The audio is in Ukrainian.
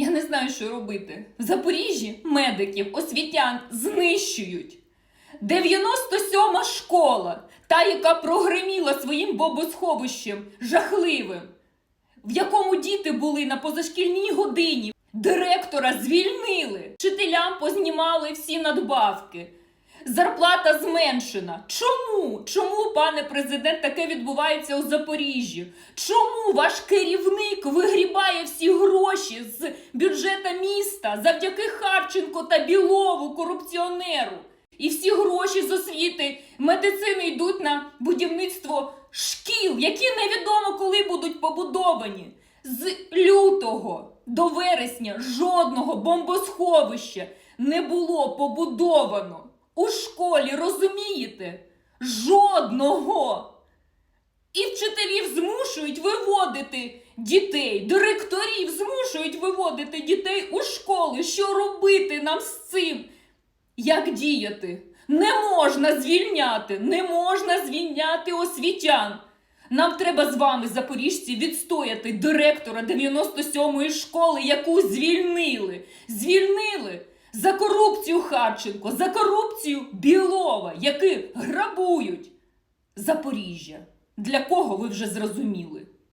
Я не знаю, що робити. В Запоріжжі медиків, освітян знищують. 97-ма школа, та, яка прогреміла своїм бобосховищем жахливим, в якому діти були на позашкільній годині. Директора звільнили, вчителям познімали всі надбавки. Зарплата зменшена. Чому? Чому, пане президент, таке відбувається у Запоріжжі? Чому ваш керівник вигрібає всі гроші з бюджета міста завдяки Харченко та Білову, корупціонеру? І всі гроші з освіти медицини йдуть на будівництво шкіл, які невідомо коли будуть побудовані. З лютого до вересня жодного бомбосховища не було побудовано. У школі, розумієте? Жодного. І вчителів змушують виводити дітей, директорів змушують виводити дітей у школи. Що робити нам з цим? Як діяти? Не можна звільняти, не можна звільняти освітян. Нам треба з вами, запоріжці, відстояти директора 97-ї школи, яку звільнили. Звільнили корупцію Харченко, за корупцію Білова, які грабують Запоріжжя. Для кого ви вже зрозуміли?